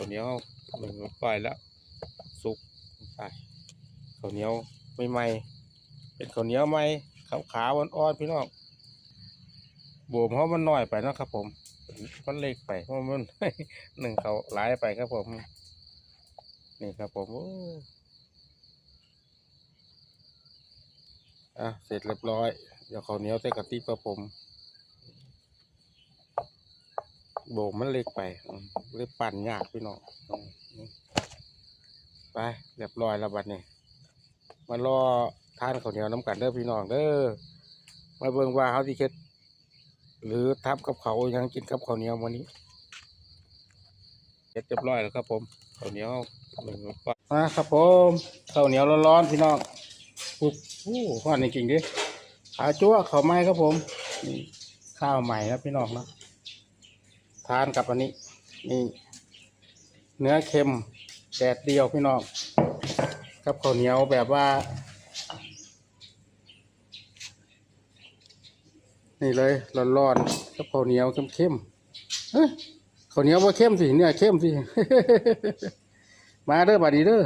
าวเหนียวหนึ่งปล่อยแล้วสุกใส่ข้าวเหนียวไม่ใหม่ๆเป็นข้าวเหนียวใหม่ขาวขาวๆอ่อนๆพี่น้องโบมเพราะมันน้อยไปนะครับผมมันเล็กไปเพราะมันหนึ่งเขาหลายไปครับผม นี่ครับผมโอ้อะเสร็จเรียบร้อยเดี๋ยวข้าวเหนียวใส่กะทิครับผม โบกมันเล็กไปอืมเลยปั่นยากพี่น้องไปเรียบร้อยแล้วบัดนี้มารอทานข้าวเหนียวน้ำกันเด้อพี่น้องเด้อมาเบิ่งว่าเขาที่เค็ดหรือทับกับเขายังกินกับข้าวเหนียววันนี้เสร็จเรียบร้อยแล้วครับผมข้าวเหนียวหนึ่งปัมาครับผมข้าวเหนียวร้อนๆพี่น้องปุ๊บโอ้หอนจริงๆดิขาจั่วข้าวไหม้ครับผมข้าวใหม่นะพี่น้องนะ ทานกับอันนี้นี่เนื้อเค็มแดดเดียวพี่น้องกับข้าวเหนียวแบบว่า นี่เลยร้อนๆกับข้าวเหนียวเข้มๆเอ้ยข้าวเหนียวว่าเข้มสิเนี่ยเข้มสิมาเด้อบัดนี้เด้อ